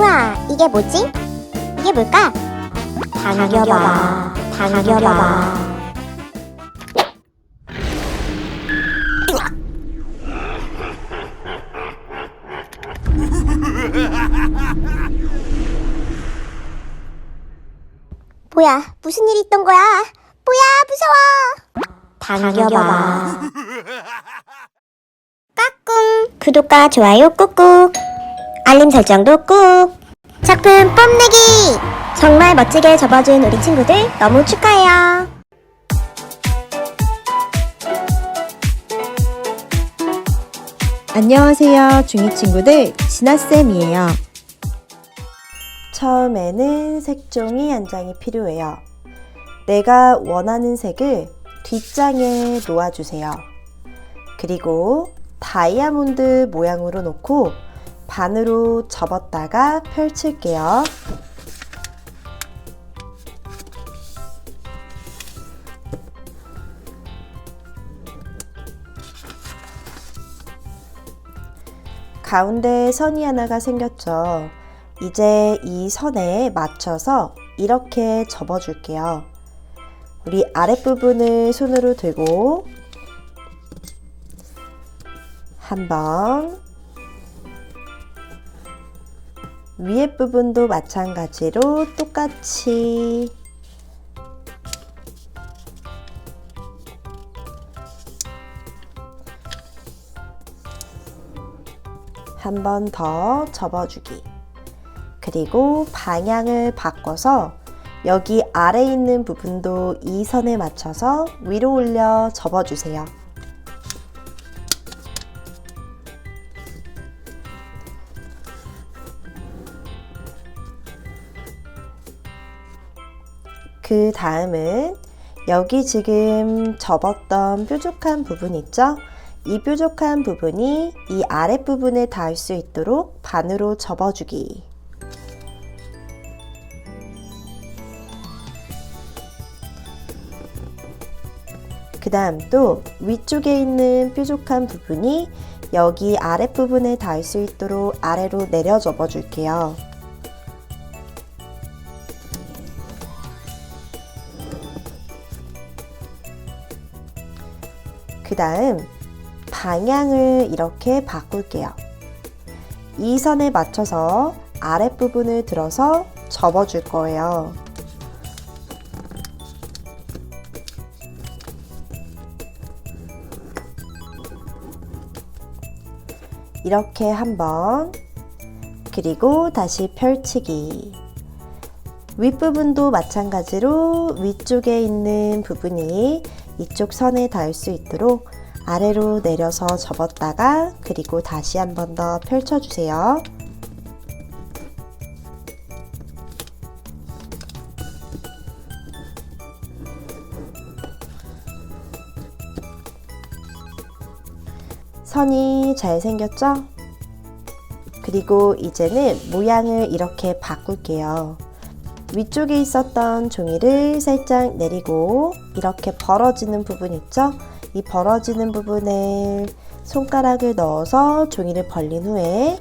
우와, 이게 뭐지? 이게 뭘까? 당겨봐, 당겨봐. 뭐야, 무슨 일이 있던 거야? 뭐야, 무서워! 당겨봐. 까꿍. 구독과 좋아요 꾹꾹. 알림 설정도 꾹. 작품 뽐내기! 정말 멋지게 접어준 우리 친구들 너무 축하해요. 안녕하세요, 중2 친구들. 진아쌤이에요. 처음에는 색종이 한 장이 필요해요. 내가 원하는 색을 뒷장에 놓아주세요. 그리고 다이아몬드 모양으로 놓고 반으로 접었다가 펼칠게요. 가운데 선이 하나가 생겼죠. 이제 이 선에 맞춰서 이렇게 접어줄게요. 우리 아랫부분을 손으로 들고 한번 위에 부분도 마찬가지로 똑같이 한 번 더 접어주기. 그리고 방향을 바꿔서 여기 아래 있는 부분도 이 선에 맞춰서 위로 올려 접어주세요. 그 다음은 여기 지금 접었던 뾰족한 부분 있죠? 이 뾰족한 부분이 이 아랫부분에 닿을 수 있도록 반으로 접어주기. 그 다음 또 위쪽에 있는 뾰족한 부분이 여기 아랫부분에 닿을 수 있도록 아래로 내려 접어 줄게요. 그 다음 방향을 이렇게 바꿀게요. 이 선에 맞춰서 아랫부분을 들어서 접어줄 거예요. 이렇게 한번 그리고 다시 펼치기 윗부분도 마찬가지로 위쪽에 있는 부분이 이쪽 선에 닿을 수 있도록 아래로 내려서 접었다가 그리고 다시 한 번 더 펼쳐주세요. 선이 잘 생겼죠? 그리고 이제는 모양을 이렇게 바꿀게요. 위쪽에 있었던 종이를 살짝 내리고 이렇게 벌어지는 부분 있죠? 이 벌어지는 부분에 손가락을 넣어서 종이를 벌린 후에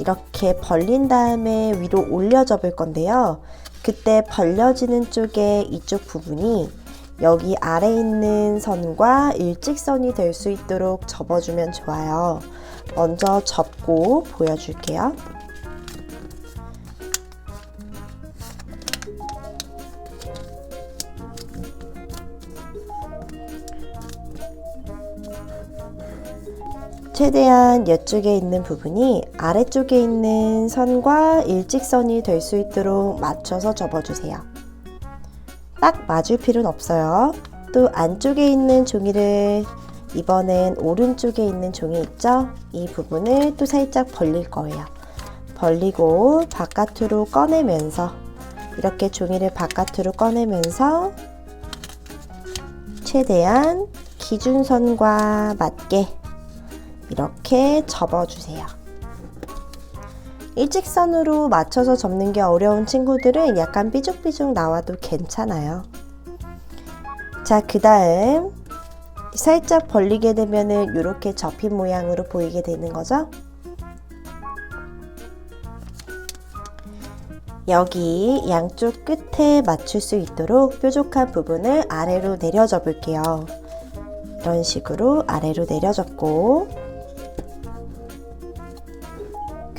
이렇게 벌린 다음에 위로 올려 접을 건데요. 그때 벌려지는 쪽에 이쪽 부분이 여기 아래 있는 선과 일직선이 될 수 있도록 접어주면 좋아요. 먼저 접고 보여줄게요. 최대한 이쪽에 있는 부분이 아래쪽에 있는 선과 일직선이 될 수 있도록 맞춰서 접어주세요. 딱 맞을 필요는 없어요. 또 안쪽에 있는 종이를 이번엔 오른쪽에 있는 종이 있죠? 이 부분을 또 살짝 벌릴 거예요. 벌리고 바깥으로 꺼내면서 이렇게 종이를 바깥으로 꺼내면서 최대한 기준선과 맞게 이렇게 접어주세요. 일직선으로 맞춰서 접는 게 어려운 친구들은 약간 삐죽삐죽 나와도 괜찮아요. 자, 그 다음 살짝 벌리게 되면은 이렇게 접힌 모양으로 보이게 되는 거죠. 여기 양쪽 끝에 맞출 수 있도록 뾰족한 부분을 아래로 내려 접을게요. 이런 식으로 아래로 내려 접고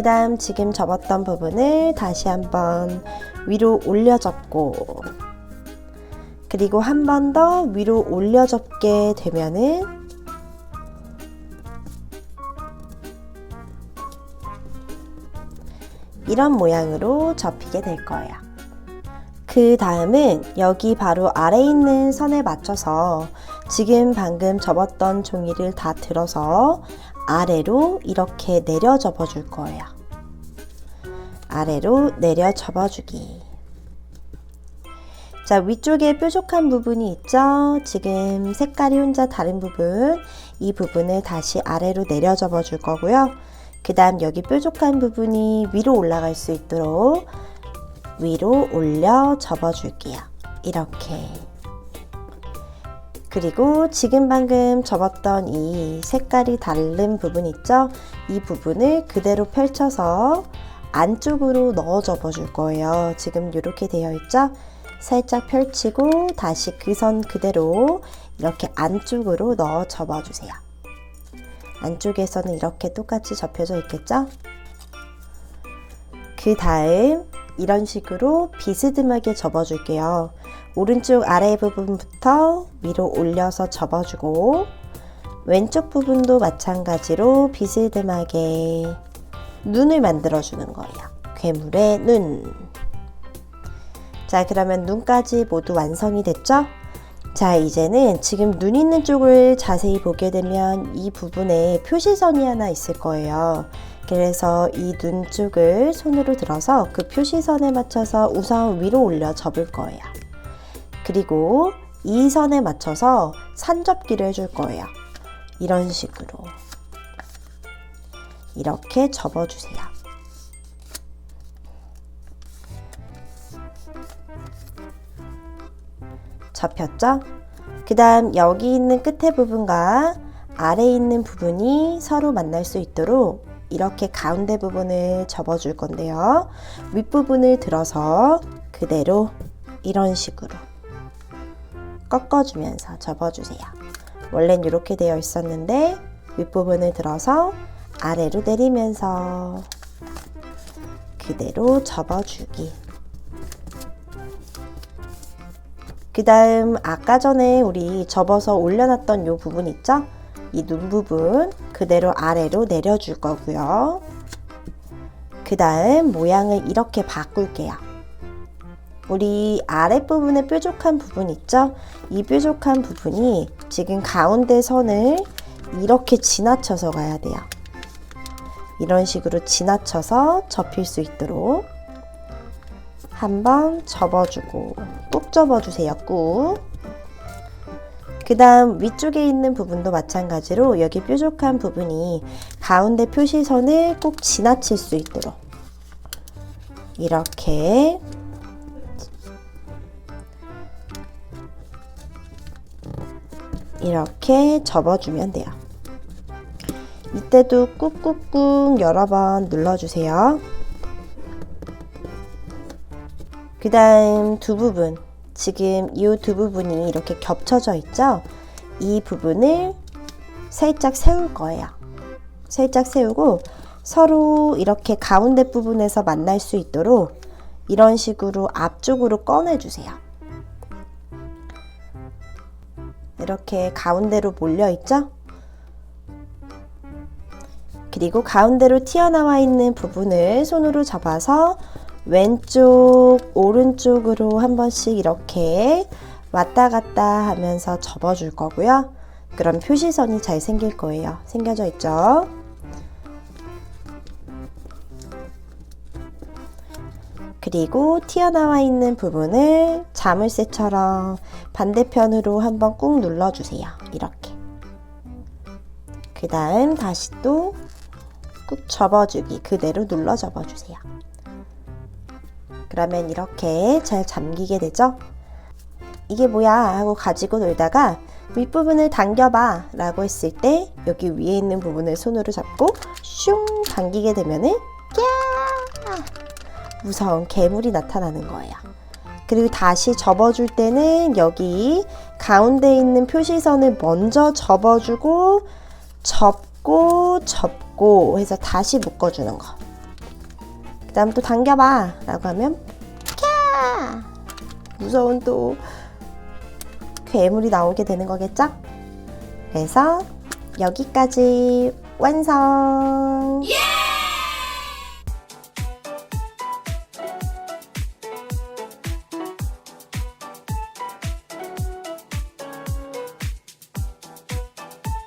그 다음 지금 접었던 부분을 다시 한번 위로 올려 접고 그리고 한 번 더 위로 올려 접게 되면은 이런 모양으로 접히게 될 거예요. 그 다음은 여기 바로 아래 있는 선에 맞춰서 지금 방금 접었던 종이를 다 들어서 아래로 이렇게 내려 접어 줄 거예요. 아래로 내려 접어 주기. 자, 위쪽에 뾰족한 부분이 있죠? 지금 색깔이 혼자 다른 부분, 이 부분을 다시 아래로 내려 접어 줄 거고요. 그 다음 여기 뾰족한 부분이 위로 올라갈 수 있도록 위로 올려 접어 줄게요. 이렇게. 그리고 지금 방금 접었던 이 색깔이 다른 부분 있죠? 이 부분을 그대로 펼쳐서 안쪽으로 넣어 접어 줄 거예요. 지금 이렇게 되어 있죠? 살짝 펼치고 다시 그 선 그대로 이렇게 안쪽으로 넣어 접어 주세요. 안쪽에서는 이렇게 똑같이 접혀져 있겠죠? 그 다음 이런 식으로 비스듬하게 접어줄게요. 오른쪽 아래 부분부터 위로 올려서 접어주고 왼쪽 부분도 마찬가지로 비스듬하게 눈을 만들어주는 거예요. 괴물의 눈. 자, 그러면 눈까지 모두 완성이 됐죠? 자, 이제는 지금 눈 있는 쪽을 자세히 보게 되면 이 부분에 표시선이 하나 있을 거예요. 그래서 이 눈 쪽을 손으로 들어서 그 표시선에 맞춰서 우선 위로 올려 접을 거예요. 그리고 이 선에 맞춰서 산접기를 해줄 거예요. 이런 식으로. 이렇게 접어주세요. 접혔죠? 그 다음 여기 있는 끝에 부분과 아래 있는 부분이 서로 만날 수 있도록 이렇게 가운데 부분을 접어줄 건데요. 윗부분을 들어서 그대로 이런 식으로 꺾어주면서 접어주세요. 원래는 이렇게 되어 있었는데 윗부분을 들어서 아래로 내리면서 그대로 접어주기. 그 다음 아까 전에 우리 접어서 올려놨던 이 부분 있죠? 이 눈 부분 그대로 아래로 내려줄 거고요. 그 다음 모양을 이렇게 바꿀게요. 우리 아랫부분에 뾰족한 부분 있죠? 이 뾰족한 부분이 지금 가운데 선을 이렇게 지나쳐서 가야 돼요. 이런 식으로 지나쳐서 접힐 수 있도록 한번 접어주고 꾹 접어주세요. 꾹. 그 다음 위쪽에 있는 부분도 마찬가지로 여기 뾰족한 부분이 가운데 표시선을 꼭 지나칠 수 있도록 이렇게 이렇게 접어주면 돼요. 이때도 꾹꾹꾹 여러 번 눌러주세요. 그 다음 두 부분. 지금 이 두 부분이 이렇게 겹쳐져 있죠? 이 부분을 살짝 세울 거예요. 살짝 세우고 서로 이렇게 가운데 부분에서 만날 수 있도록 이런 식으로 앞쪽으로 꺼내주세요. 이렇게 가운데로 몰려 있죠? 그리고 가운데로 튀어나와 있는 부분을 손으로 잡아서 왼쪽, 오른쪽으로 한 번씩 이렇게 왔다 갔다 하면서 접어줄 거고요. 그럼 표시선이 잘 생길 거예요. 생겨져 있죠? 그리고 튀어나와 있는 부분을 자물쇠처럼 반대편으로 한번 꾹 눌러주세요. 이렇게. 그 다음 다시 또 꾹 접어주기 그대로 눌러 접어주세요. 그러면 이렇게 잘 잠기게 되죠? 이게 뭐야 하고 가지고 놀다가 윗부분을 당겨봐 라고 했을 때 여기 위에 있는 부분을 손으로 잡고 슝 당기게 되면은 야 무서운 괴물이 나타나는 거예요. 그리고 다시 접어줄 때는 여기 가운데 있는 표시선을 먼저 접어주고 접고 접고 해서 다시 묶어주는 거. 그 다음 또 당겨봐 라고 하면 캬 무서운 또 괴물이 나오게 되는 거겠죠? 그래서 여기까지 완성!